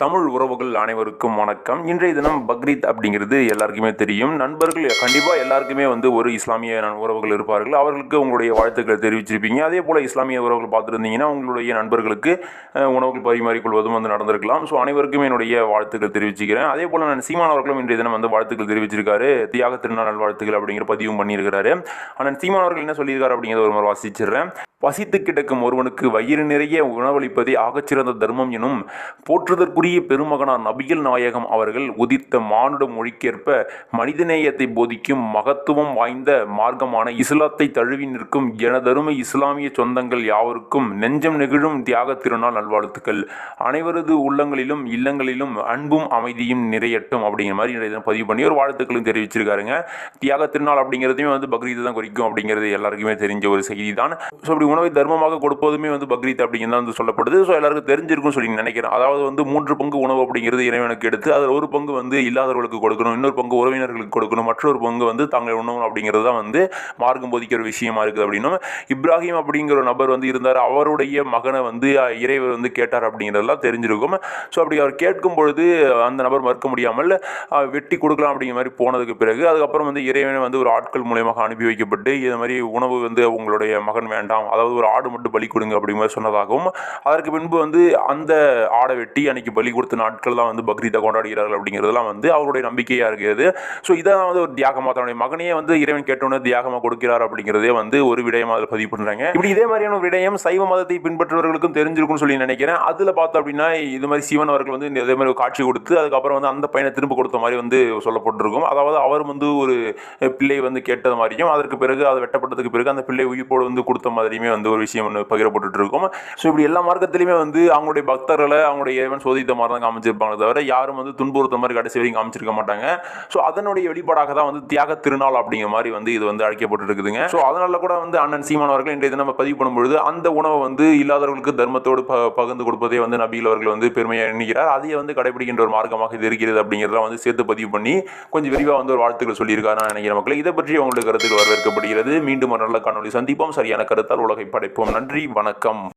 தமிழ் உறவுகள் அனைவருக்கும் வணக்கம். இன்றைய தினம் பக்ரீத் அப்படிங்கிறது எல்லாருக்குமே தெரியும். நண்பர்கள் கண்டிப்பாக எல்லாருக்குமே வந்து ஒரு இஸ்லாமிய உறவுகள் இருப்பார்கள். அவர்களுக்கு உங்களுடைய வாழ்த்துக்களை தெரிவிச்சிருப்பீங்க. அதே போல் இஸ்லாமிய உறவுகள் பார்த்துருந்தீங்கன்னா உங்களுடைய நண்பர்களுக்கு உணவுகள் பரிமாறிக்கொள்வதும் வந்து நடந்திருக்கலாம். ஸோ அனைவருக்குமே என்னுடைய வாழ்த்துக்கள் தெரிவிச்சுக்கிறேன். அதே போல் நான் சீமான் அவர்களும் இன்றைய தினம் வந்து வாழ்த்துக்கள் தெரிவிச்சிருக்காரு. தியாக திருநாள் வாழ்த்துக்கள் அப்படிங்கிற பதிவும் பண்ணியிருக்கிறாரு. ஆனால் சீமான் அவர்கள் என்ன சொல்லியிருக்காரு அப்படிங்கிறத ஒரு முறை வாசிச்சிடுறேன். பசித்து கிடக்கும் ஒருவனுக்கு வயிறு நிறைய உணவளிப்பதே ஆகச்சிறந்த தர்மம் எனும் போற்றுதற்குரிய பெருமகனார் நபிகள் நாயகம் அவர்கள் உதித்த மானுட மொழிக்கேற்ப மனிதநேயத்தை போதிக்கும் மகத்துவம் வாய்ந்த மார்க்கமான இஸ்லாத்தை தழுவி நிற்கும் எனதருமை இஸ்லாமிய சொந்தங்கள் யாவருக்கும் நெஞ்சம் நெகிழும் தியாக திருநாள் நல்வாழ்த்துக்கள். அனைவரது உள்ளங்களிலும் இல்லங்களிலும் அன்பும் அமைதியும் நிறையட்டும் அப்படிங்கிற மாதிரி பதிவு பண்ணி ஒரு வாழ்த்துக்களும் தெரிவிச்சிருக்காருங்க. தியாக திருநாள் அப்படிங்கிறதையுமே வந்து பக்ரீத் தான் குறிக்கும் அப்படிங்கிறது எல்லாருக்குமே தெரிஞ்ச ஒரு செய்தி தான் ஸோ அப்படி உணவை தர்மமாக கொடுப்பதுமே வந்து பக்ரீத் அப்படிங்கிறது தான் வந்து சொல்லப்படுது. ஸோ எல்லாருக்கும் தெரிஞ்சிருக்கும் சொல்லி நினைக்கிறேன். அதாவது வந்து மூன்று பங்கு உணவு அப்படிங்கிறது இறைவனுக்கு எடுத்து அதில் ஒரு பங்கு வந்து இல்லாதவர்களுக்கு கொடுக்கணும் இன்னொரு பங்கு உறவினர்களுக்கு கொடுக்கணும் மற்றொரு பங்கு வந்து தாங்கள் உணவு அப்படிங்கிறது தான் வந்து மார்க்கம் போதிக்கிற விஷயமா இருக்குது அப்படின்னும். இப்ராஹிம் அப்படிங்கிற ஒரு நபர் வந்து இருந்தார். அவருடைய மகனை வந்து இறைவர் வந்து கேட்டார் அப்படிங்கிறதெல்லாம் தெரிஞ்சிருக்கும். ஸோ அப்படி அவர் கேட்கும் பொழுது அந்த நபர் மறுக்க முடியாமல் வெட்டி கொடுக்கலாம் அப்படிங்கிற மாதிரி போனதுக்கு பிறகு அதுக்கப்புறம் வந்து இறைவனை வந்து ஒரு ஆட்கள் மூலியமாக அனுப்பி வைக்கப்பட்டு இது மாதிரி உணவு வந்து உங்களுடைய மகன் வேண்டாம் அதாவது ஒரு ஆடு மட்டும் பலி கொடுங்க அப்படிங்கிற மாதிரி சொன்னதாகவும் அதற்கு பின்பு வந்து அந்த ஆடை வெட்டி அன்னைக்கு பலி கொடுத்த நாட்கள் தான் வந்து பக்ரீதை கொண்டாடுகிறார்கள் அப்படிங்கிறதுலாம் வந்து அவருடைய நம்பிக்கையாக இருக்கிறது. ஸோ இதான் வந்து ஒரு தியாகமாக தன்னுடைய மகனையே வந்து இறைவன் கேட்டோன்னு தியாகமாக கொடுக்கிறார் அப்படிங்கிறதே வந்து ஒரு விடயமாக அதில் பதிவு பண்ணுறாங்க இப்படி இதே மாதிரியான ஒரு விடயம் சைவ மதத்தை பின்பற்றுவர்களுக்கும் தெரிஞ்சிருக்கும்னு சொல்லி நினைக்கிறேன். அதில் பார்த்தோம் அப்படின்னா இது மாதிரி சிவன் அவர்கள் வந்து இதே மாதிரி ஒரு காட்சி கொடுத்து அதுக்கப்புறம் வந்து அந்த பையனை திரும்ப கொடுத்த மாதிரி வந்து சொல்லப்பட்டிருக்கும். அதாவது அவர் வந்து ஒரு பிள்ளை வந்து கேட்டது மாதிரியும் அதற்கு பிறகு அது வெட்டப்பட்டதுக்கு பிறகு அந்த பிள்ளை உயிர்ப்போடு வந்து கொடுத்த மாதிரியுமே வந்து ஒரு விஷயம் ஒன்று பகிரப்பட்டு இருக்கும். ஸோ இப்படி எல்லா மார்க்கத்திலையுமே வந்து அவங்களுடைய பக்தர்களை அவங்களுடைய இறைவன் சோதித்த மாதிரி தான் காமிச்சிருப்பாங்க தவிர யாரும் வந்து துன்புறுத்த மாதிரி கடைசி வரைக்கும் காமிச்சிருக்க மாட்டாங்க. ஸோ அதனுடைய வெளிப்பாடாக தான் வந்து தியாக திருநாள் அப்படிங்கிற மாதிரி வந்து இது வந்து அழைக்கப்பட்டு இருக்குதுங்க ஸோ அதனால கூட வந்து அண்ணன் சீமான் அவர்கள் இன்றைய தினம் பதிவு பண்ணும்பொழுது அந்த உணவை வந்து இல்லாதவர்களுக்கு தர்மத்தோடு ப பகிர்ந்து கொடுப்பதே வந்து நபியில் அவர்கள் வந்து பெருமையாக எண்ணுகிறார். அதையே வந்து கடைபிடிக்கின்ற ஒரு மார்க்கமாக இது இருக்கிறது அப்படிங்கிறத வந்து சேர்த்து பதிவு பண்ணி கொஞ்சம் விரிவாக வந்து ஒரு வாழ்த்துக்கள் சொல்லியிருக்காரு நான் நினைக்கிற மக்களை. இதை பற்றி உங்களுடைய கருத்துக்கள் வரவேற்கப்படுகிறது. மீண்டும் ஒரு நல்ல காணொலி சந்திப்போம். சரியான கருத்தால் உலகை படைப்போம். நன்றி. வணக்கம்.